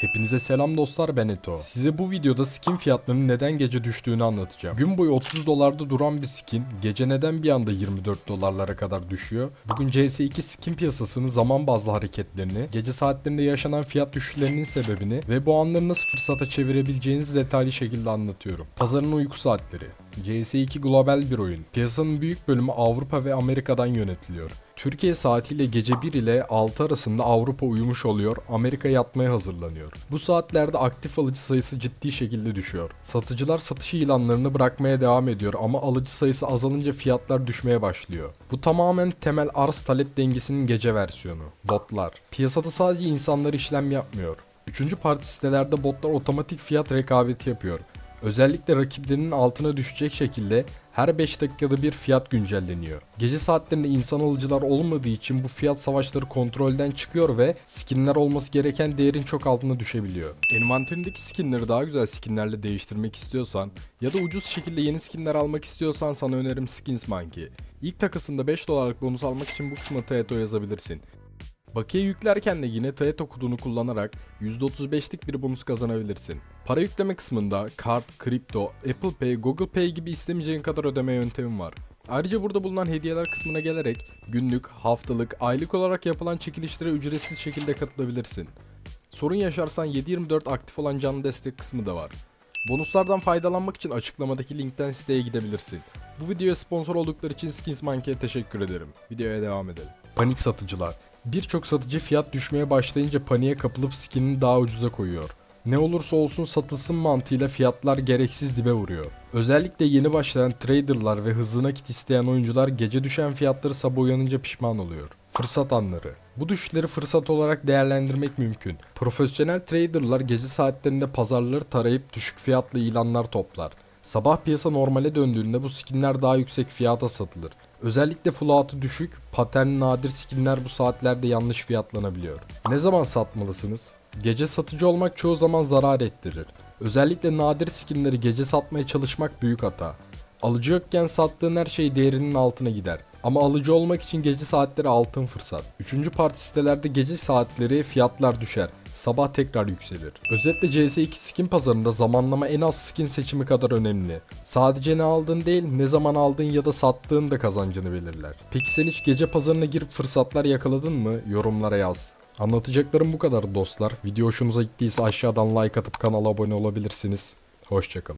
Hepinize selam dostlar ben Eto. Size bu videoda skin fiyatlarının neden gece düştüğünü anlatacağım. Gün boyu 30 dolarda duran bir skin gece neden bir anda 24 dolarlara kadar düşüyor? Bugün CS2 skin piyasasının zaman bazlı hareketlerini, gece saatlerinde yaşanan fiyat düşüşlerinin sebebini ve bu anları nasıl fırsata çevirebileceğinizi detaylı şekilde anlatıyorum. Pazarın uyku saatleri. CS2 global bir oyun. Piyasanın büyük bölümü Avrupa ve Amerika'dan yönetiliyor. Türkiye saatiyle gece 1 ile 6 arasında Avrupa uyumuş oluyor, Amerika yatmaya hazırlanıyor. Bu saatlerde aktif alıcı sayısı ciddi şekilde düşüyor. Satıcılar satış ilanlarını bırakmaya devam ediyor ama alıcı sayısı azalınca fiyatlar düşmeye başlıyor. Bu tamamen temel arz talep dengesinin gece versiyonu. Botlar. Piyasada sadece insanlar işlem yapmıyor. Üçüncü parti sitelerde botlar otomatik fiyat rekabeti yapıyor. Özellikle rakiplerinin altına düşecek şekilde her 5 dakikada bir fiyat güncelleniyor. Gece saatlerinde insan alıcılar olmadığı için bu fiyat savaşları kontrolden çıkıyor ve skinler olması gereken değerin çok altına düşebiliyor. Envanterindeki skinleri daha güzel skinlerle değiştirmek istiyorsan ya da ucuz şekilde yeni skinler almak istiyorsan sana önerim Skins Monkey. İlk takısında 5 dolarlık bonus almak için bu kısma Taeto yazabilirsin. Bakiye yüklerken de yine Taeto kodunu kullanarak %35'lik bir bonus kazanabilirsin. Para yükleme kısmında kart, kripto, Apple Pay, Google Pay gibi istemeyeceğin kadar ödeme yöntemi var. Ayrıca burada bulunan hediyeler kısmına gelerek günlük, haftalık, aylık olarak yapılan çekilişlere ücretsiz şekilde katılabilirsin. Sorun yaşarsan 7/24 aktif olan canlı destek kısmı da var. Bonuslardan faydalanmak için açıklamadaki linkten siteye gidebilirsin. Bu videoya sponsor oldukları için Skins Monkey'e teşekkür ederim. Videoya devam edelim. Panik satıcılar. Birçok satıcı fiyat düşmeye başlayınca paniğe kapılıp skinini daha ucuza koyuyor. Ne olursa olsun satılsın mantığıyla fiyatlar gereksiz dibe vuruyor. Özellikle yeni başlayan traderlar ve hızlı nakit isteyen oyuncular gece düşen fiyatları sabah uyanınca pişman oluyor. Fırsat anları. Bu düşüşleri fırsat olarak değerlendirmek mümkün. Profesyonel traderlar gece saatlerinde pazarları tarayıp düşük fiyatlı ilanlar toplar. Sabah piyasa normale döndüğünde bu skinler daha yüksek fiyata satılır. Özellikle float'ı düşük, patenli nadir skinler bu saatlerde yanlış fiyatlanabiliyor. Ne zaman satmalısınız? Gece satıcı olmak çoğu zaman zarar ettirir. Özellikle nadir skinleri gece satmaya çalışmak büyük hata. Alıcı yokken sattığın her şey değerinin altına gider. Ama alıcı olmak için gece saatleri altın fırsat. Üçüncü parti sitelerde gece saatleri fiyatlar düşer. Sabah tekrar yükselir. Özetle CS2 skin pazarında zamanlama en az skin seçimi kadar önemli. Sadece ne aldığın değil, ne zaman aldığın ya da sattığın da kazancını belirler. Peki sen hiç gece pazarına girip fırsatlar yakaladın mı? Yorumlara yaz. Anlatacaklarım bu kadar dostlar. Video hoşunuza gittiyse aşağıdan like atıp kanala abone olabilirsiniz. Hoşçakalın.